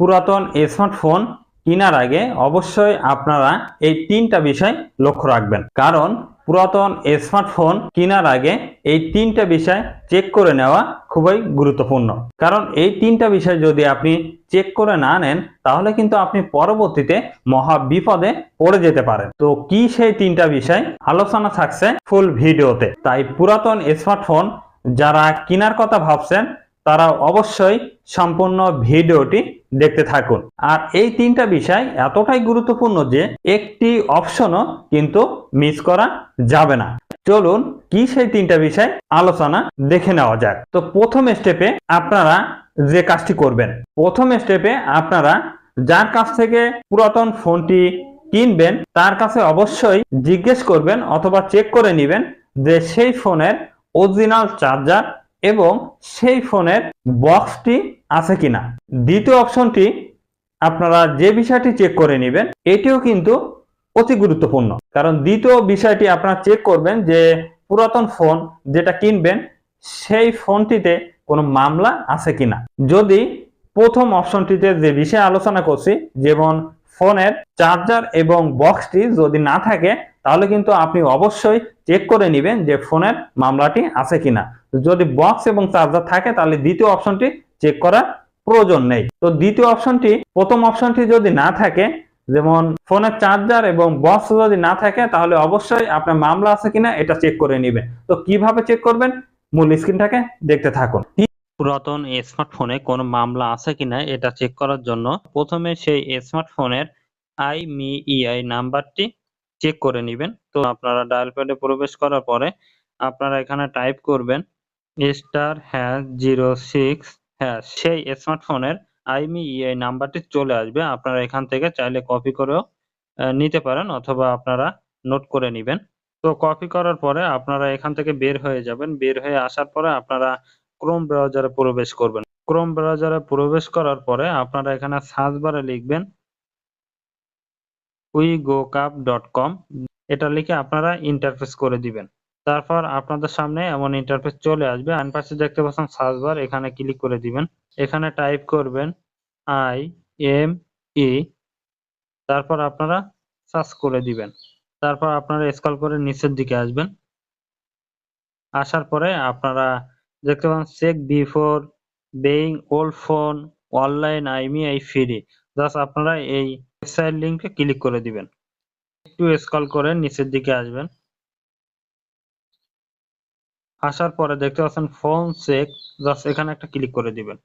পুরাতন স্মার্টফোন কেনার আগে অবশ্যই আপনারা এই তিনটা বিষয় লক্ষ্য রাখবেন। কারণ পুরাতন স্মার্টফোন কেনার আগে এই তিনটা বিষয় চেক করে নেওয়া খুবই গুরুত্বপূর্ণ। কারণ এই তিনটা বিষয় যদি আপনি চেক করে না নেন, তাহলে কিন্তু আপনি পরবর্তীতে মহা বিপদে পড়ে যেতে পারেন। তো কি সেই তিনটা বিষয়? আলোচনা থাকছে ফুল ভিডিওতে। তাই পুরাতন স্মার্টফোন যারা কেনার কথা ভাবছেন, তারা অবশ্যই সম্পূর্ণ ভিডিওটি দেখতে থাকুন। আর এই তিনটা বিষয় এতটাই গুরুত্বপূর্ণ যে একটি অপশনও কিন্তু মিস করা যাবে না। চলুন কি সেই তিনটা বিষয় আলোচনা দেখে নেওয়া যাক। তো প্রথম স্টেপে আপনারা যে কাজটি করবেন, প্রথম স্টেপে আপনারা যার কাছ থেকে পুরাতন ফোনটি কিনবেন, তার কাছে অবশ্যই জিজ্ঞেস করবেন অথবা চেক করে নেবেন যে সেই ফোনের অরিজিনাল চার্জার এবং সেই ফোনের বক্সটি আছে কিনা। দ্বিতীয় অপশনটি আপনারা যে বিষয়টি চেক করে নেবেন, এটিও কিন্তু অতি গুরুত্বপূর্ণ। কারণ দ্বিতীয় বিষয়টি আপনারা চেক করবেন যে পুরাতন ফোন যেটা কিনবেন, সেই ফোনটিতে কোনো মামলা আছে কিনা। যদি প্রথম অপশনটিতে যে বিষয়ে আলোচনা করছি, যেমন ফোনের চার্জার এবং বক্সটি যদি না থাকে, তাহলে কিন্তু আপনি অবশ্যই চেক করে নেবেন যে ফোনের মামলাটি আছে কিনা। যদি বক্স এবং চার্জার থাকে, তাহলে দ্বিতীয় অপশনটি চেক করার প্রয়োজন নেই। তো দ্বিতীয় অপশনটি প্রথম অপশনটি যদি না থাকে, যেমন ফোনের চার্জার এবং বক্স যদি না থাকে, তাহলে অবশ্যই আপনার মামলা আছে কিনা এটা চেক করে নেবেন। তো কীভাবে চেক করবেন? মূল স্ক্রিনটাকে দেখতে থাকুন। পুরাতন স্মার্টফোনে কোনো মামলা আছে কিনা এটা চেক করার জন্য প্রথমে সেই স্মার্টফোনের আই মি ইআই নাম্বারটি চেক করে নেবেন। তো আপনারা ডায়াল প্যাডে প্রবেশ করার পরে আপনারা এখানে টাইপ করবেন star hash zero six hash. সেই স্মার্টফোনের আইমি ইআই নাম্বারটি চলে আসবে। আপনারা এখান থেকে চাইলে কপি করেও নিতে পারেন অথবা আপনারা নোট করে নেবেন। তো কপি করার পরে আপনারা এখান থেকে বের হয়ে যাবেন। বের হয়ে আসার পরে আপনারা ক্রোম ব্রাউজারে প্রবেশ করবেন। ক্রোম ব্রাউজারে প্রবেশ করার পরে আপনারা এখানে সার্চ বারে লিখবেন উইগোকাপ ডট কম এটা লিখে আপনারা ইন্টারফেস করে দিবেন। তারপর আপনাদের সামনে এমন ইন্টারফেস চলে আসবে। ডান পাশে দেখতে পাচ্ছেন সার্চ বার এখানে ক্লিক করে দিবেন। এখানে টাইপ করবেন আই এম ই তারপর আপনারা সার্চ করে দিবেন। তারপর আপনারা স্ক্রল করে নিচের দিকে আসবেন। আসার পরে আপনারা দেখতে পাবেন check before buying old phone online IMEI free just আপনারা এই ওয়েবসাইট লিংকে ক্লিক করে দিবেন। একটু স্ক্রল করে নিচের দিকে আসবেন। আসার পরে দেখতে পাচ্ছেন ফোন চেক জাস্ট এখানে একটা ক্লিক করে দিবেন।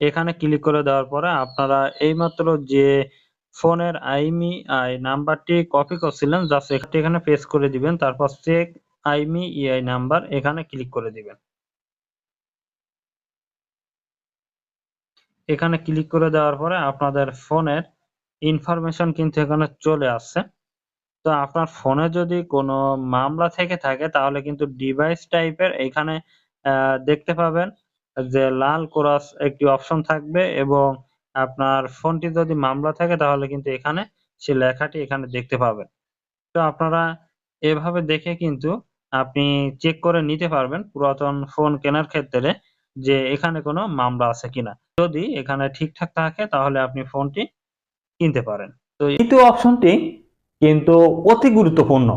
এখানে ক্লিক করে দেওয়ার পরে আপনারা এইমাত্র যে ফোনের আইমি আই, নাম্বারটি কপি করছিলেন জাস্ট এখানে পেস্ট করে দিবেন, তারপর চেক আইমি ইআই নাম্বার এখানে ক্লিক করে দিবেন। এখানে ক্লিক করে দেওয়ার পরে আপনাদের ফোনের ইনফরমেশন কিন্তু এখানে চলে আসছে। তো আপনার ফোনে যদি কোনো মামলা থেকে থাকে, তাহলে কিন্তু ডিভাইস টাইপের এখানে দেখতে পাবেন যে লাল ক্রস একটি অপশন থাকবে এবং আপনার ফোনটি যদি মামলা থাকে, তাহলে কিন্তু এখানে সে লেখাটি এখানে দেখতে পাবেন। তো আপনারা এভাবে দেখে কিন্তু আপনি চেক করে নিতে পারবেন পুরাতন ফোন কেনার ক্ষেত্রে যে এখানে কোনো মামলা আছে কিনা। যদি এখানে ঠিকঠাক থাকে, তাহলে আপনি ফোনটি কিনতে পারেন। তো দ্বিতীয় অপশনটি কিন্তু অতি গুরুত্বপূর্ণ।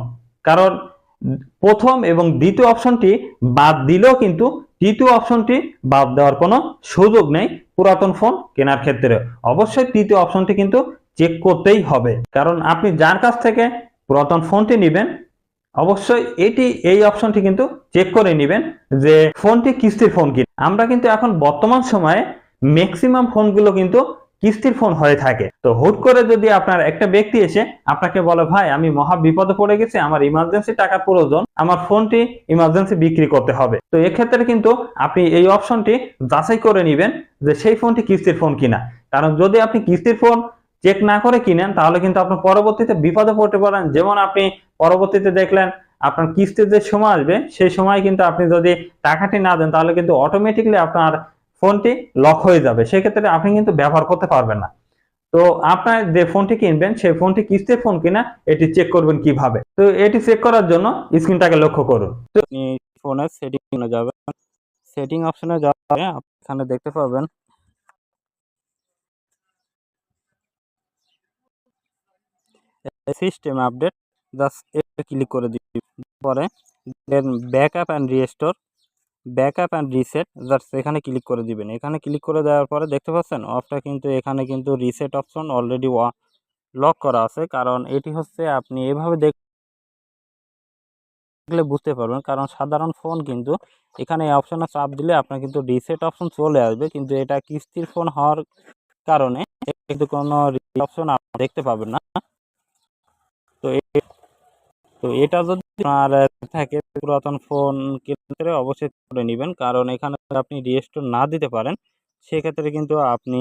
কারণ প্রথম এবং দ্বিতীয় অপশনটি বাদ দিলেও কিন্তু তৃতীয় অপশনটি বাদ দেওয়ার কোনো সুযোগ নেই পুরাতন ফোন কেনার ক্ষেত্রে। অবশ্যই তৃতীয় অপশনটি কিন্তু চেক করতেই হবে। কারণ আপনি যার কাছ থেকে পুরাতন ফোনটি নেবেন, অবশ্যই এটি, এই অপশনটি কিন্তু চেক করে নেবেন যে ফোনটি কিস্তির ফোন কি আমরা কিন্তু এখন বর্তমান সময়ে ম্যাক্সিমাম ফোনগুলো কিন্তু কিস্তির ফোন হয়ে থাকে। তো হুট করে যদি আপনার একটা ব্যক্তি এসে আপনাকে বলে, ভাই, আমি মহা বিপদে পড়ে গেছি, আমার ইমার্জেন্সি টাকা প্রয়োজন, আমার ফোনটি ইমার্জেন্সি বিক্রি করতে হবে। তো এক্ষেত্রে কিন্তু আপনি এই অপশনটি যাচাই করে নেবেন যে সেই ফোনটি কিস্তির ফোন কিনা। কারণ যদি আপনি কিস্তির ফোন চেক না করে কিনেন, তাহলে কিন্তু আপনি পরবর্তীতে বিপদে পড়তে পারেন। যেমন আপনি পরবর্তীতে দেখলেন আপনার কিস্তির যে সময় আসবে, সেই সময় কিন্তু আপনি যদি টাকাটি না দেন, তাহলে কিন্তু অটোমেটিকলি আপনার ফোনটি লক হয়ে যাবে। সেক্ষেত্রে আপনি কিন্তু ব্যবহার করতে পারবেন না। তো আপনার যে ফোনটি কিনবেন, সেই ফোনটি কিস্তির ফোন কিনা, এটি চেক করবেন কীভাবে। তো এটি চেক করার জন্য স্ক্রিনটাকে লক্ষ্য করুন। ফোনের সেটিং যাবেন। সেটিং অপশনে যাওয়ার এখানে দেখতে পাবেন। সিস্টেম আপডেট জাস্ট ক্লিক করে দিই পরে দেন backup and restore backup and reset, just এখানে ক্লিক করে দিবেন। এখানে ক্লিক করে দেওয়ার পরে দেখতে পাচ্ছেন, অফটা কিন্তু এখানে কিন্তু রিসেট অপশন অলরেডি লক করা আছে। কারণ এটি হচ্ছে আপনি এভাবে দেখলে বুঝতে পারবেন। কারণ সাধারণ ফোন কিন্তু এখানে এই অপশনে চাপ দিলে আপনার কিন্তু রিসেট অপশন চলে আসবে। কিন্তু এটা কিস্তির ফোন হওয়ার কারণে কিন্তু কোনো অপশন দেখতে পাবেন না। তো তো এটা যদি আপনার থাকে, পুরাতন ফোন ক্ষেত্রে অবশ্যই করে নেবেন। কারণ এখানে আপনি রিস্টোর না দিতে পারেন, সেক্ষেত্রে কিন্তু আপনি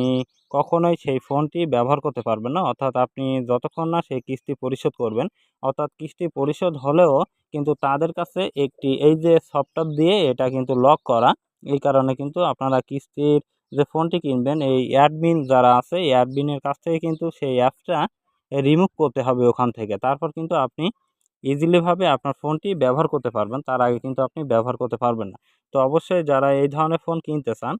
কখনোই সেই ফোনটি ব্যবহার করতে পারবেন না। অর্থাৎ আপনি যতক্ষণ না সেই কিস্তি পরিশোধ করবেন, অর্থাৎ কিস্তি পরিশোধ হলেও কিন্তু তাদের কাছে একটি, এই যে সফটওয়্যার দিয়ে এটা কিন্তু লক করা, এই কারণে কিন্তু আপনারা কিস্তির যে ফোনটি কিনবেন, এই অ্যাডমিন যারা আছে, এই অ্যাডমিনের কাছ থেকে কিন্তু সেই অ্যাপটা রিমুভ করতে হবে ওখান থেকে। তারপর কিন্তু আপনি ইজিলিভাবে আপনার ফোনটি ব্যবহার করতে পারবেন। তার আগে কিন্তু আপনি ব্যবহার করতে পারবেন না। তো অবশ্যই যারা এই ধরনের ফোন কিনতে চান,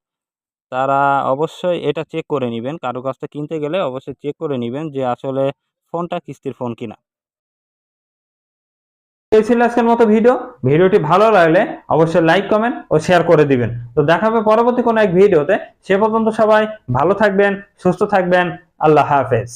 তারা অবশ্যই এটা চেক করে নেবেন। কারও কাছ থেকে কিনতে গেলে অবশ্যই চেক করে নেবেন যে আসলে ফোনটা কিস্তির ফোন কিনা। এই ছিল আজকের মতো ভিডিও ভিডিওটি ভালো লাগলে অবশ্যই লাইক কমেন্ট ও শেয়ার করে দিবেন। তো দেখা হবে পরবর্তী কোনো এক ভিডিওতে সে পর্যন্ত সবাই ভালো থাকবেন, সুস্থ থাকবেন। আল্লাহ হাফেজ।